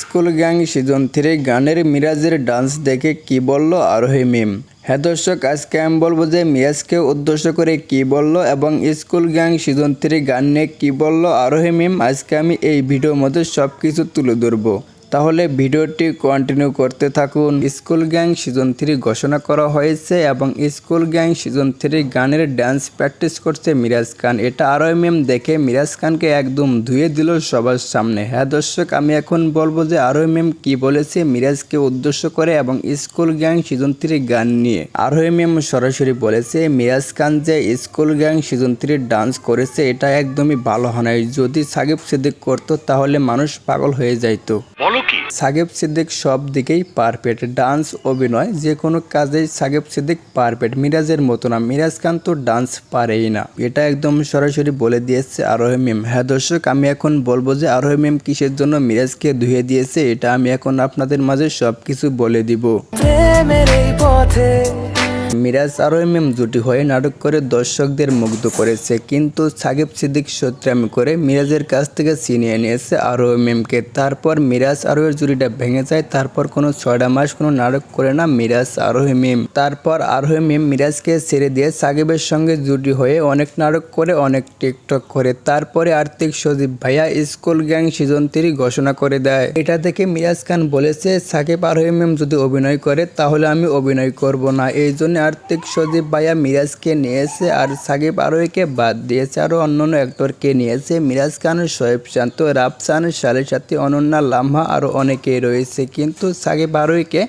School gang season three গানের মিরাজের dance দেখে কি বলল আরোহী মিম? হ্যাঁ দর্শক, আজকে আমি বলব যে মিরাজকে উদ্দেশ্য করে কি বলল এবং স্কুল গ্যাং সিজন থ্রি গান নিয়ে কী বলল আরোহী মিম? আজকে আমি এই ভিডিওর মধ্যে সব কিছু তুলে ধরবো। তাহলে ভিডিওটি কন্টিনিউ করতে থাকুন। স্কুল গ্যাং সিজন থ্রি ঘোষণা করা হয়েছে এবং স্কুল গ্যাং সিজন থ্রি গানের ড্যান্স প্র্যাকটিস করছে মিরাজ খান। এটা আরও মেম দেখে মিরাজ খানকে একদম ধুয়ে দিল সবার সামনে। হ্যাঁ দর্শক, আমি এখন বলব যে আরও এম কি বলেছে, মিরাজকে উদ্দেশ্য করে এবং স্কুল গ্যাং সিজন থ্রি গান নিয়ে। আরও মেম সরাসরি বলেছে, মিরাজ খান যে school gang season three dance করেছে, এটা একদমই ভালো হয়। যদি সাকিব সিদ্দিক করতো, তাহলে মানুষ পাগল হয়ে যাইতো। বলো কি? সাকিব সিদ্দিক সব দিকেই পারফেক্ট। ডান্স অভিনয় যে কোনো কাজেই সাকিব সিদ্দিক পারফেক্ট। মিরাজের মতো না। মিরাজ খান তো ডান্স পারেই না। এটা একদম সরাসরি বলে দিয়েছে আরোহ মিম। হ্যাঁ দর্শক আমি এখন বলব যে আরোহ মিম কিসের জন্য মিরাজকে ধুয়ে দিয়েছে এটা আমি এখন আপনাদের মাঝে সব কিছু বলে দিব। প্রেমের এই পথে মিরাজ আরোহী মিম জুটি হয়ে নাটক করে দর্শকদের মুগ্ধ করেছে, কিন্তু সাকিব সিদ্দিক সত্যামি করে মিরাজের কাছ থেকে ছিনিয়ে নিয়েছে আরোহী মিমকে তারপর মিরাজ আরোহের জুটিটা ভেঙে যায়, তারপর কোনো ছয়টা মাস কোনো নাটক করে না মিরাজ আরোহী মিম তারপর আরোহী মিম মিরাজকে ছেড়ে দিয়ে সাকিবের সঙ্গে জুটি হয়ে অনেক নাটক করে, অনেক টিকটক করে। তারপরে আর্থিক সজীব ভাইয়া স্কুল গ্যাং সিজন থ্রি ঘোষণা করে দেয়। এটা থেকে মিরাজ খান বলেছে, সাকিব আরোহী মিম যদি অভিনয় করে, তাহলে আমি অভিনয় করব না। এই জন্য আর্থিক সজীব ভাইয়া মিরাজকে নিয়েছে আর সাকিব আরোহীকে বাদ দিয়েছে আরও অন্যান্য অ্যাক্টরকে নিয়েছে। মিরাজ খান, শোয়েব শান্ত, রাফসান শালের সাথে, অনন্যা লামহা আরও অনেকেই রয়েছে কিন্তু সাকিব আরোহীকে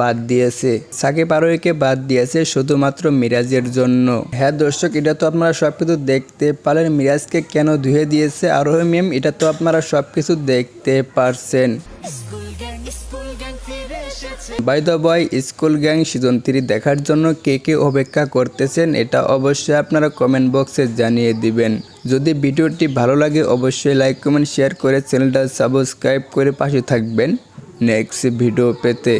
বাদ দিয়েছে। সাকিব আরোহীকে বাদ দিয়েছে শুধুমাত্র মিরাজের জন্য। হ্যাঁ দর্শক, এটা তো আপনারা সব কিছু দেখতে পারলেন। মিরাজকে কেন ধুয়ে দিয়েছে? আরোহী মেম এটা তো আপনারা সব কিছু দেখতে পারছেন। By the way school gang season three দেখার জন্য কে কে অপেক্ষা করতেছেন, এটা অবশ্যই আপনারা কমেন্ট বক্সে জানিয়ে দিবেন। যদি ভিডিওটি ভালো লাগে, অবশ্যই লাইক কমেন্ট শেয়ার করে চ্যানেলটা সাবস্ক্রাইব করে পাশে থাকবেন। নেক্সট ভিডিও পেতে।